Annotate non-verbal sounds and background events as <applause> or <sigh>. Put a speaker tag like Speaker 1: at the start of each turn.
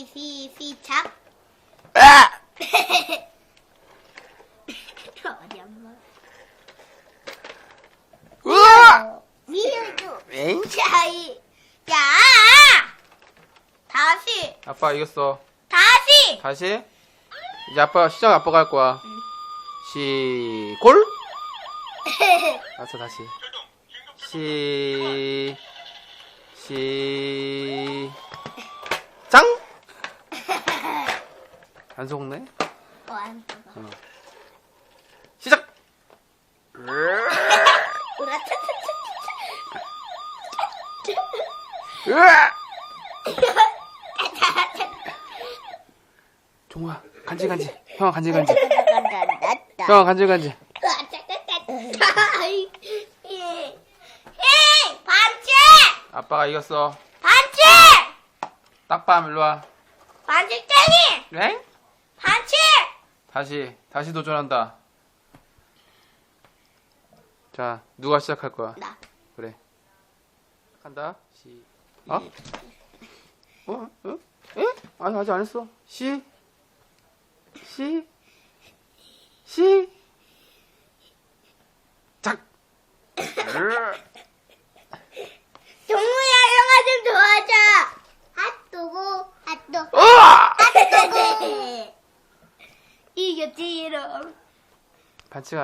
Speaker 1: 시, 시, 시작.
Speaker 2: 아! <laughs>
Speaker 1: 어디?
Speaker 2: 우와!
Speaker 1: 미유도.
Speaker 2: 엥?
Speaker 1: 자, 이, 야! 다시,
Speaker 2: 아빠 이겼어.
Speaker 1: 다시!
Speaker 2: 다시. 이제 아빠 시작 아빠가 할 거야. 시 골? <laughs> 알았어 다시. 시 시. 장? 안 속네?
Speaker 1: 어, 안 떠가.
Speaker 2: 어. 시작. 으아! 종우야 간질 간질. 형아 간질 간질. 형아 간질 간질.
Speaker 1: 반칙!
Speaker 2: 아빠가 이겼어.
Speaker 1: 반칙!
Speaker 2: 딱밤 일로 와.
Speaker 1: 반칙쟁이!
Speaker 2: 랭? 다시 다시 도전한다. 자 누가 시작할 거야?
Speaker 1: 나.
Speaker 2: 그래. 간다. 시. 어? 어? 어? 에? 아니 아직 안 했어. 시. 시. 시. 작.
Speaker 1: 동우야, 영화 좀 도와줘! 핫도그, 핫도그,
Speaker 2: 으아!
Speaker 1: 핫도그! 이겼지, 이럼.
Speaker 2: 반칙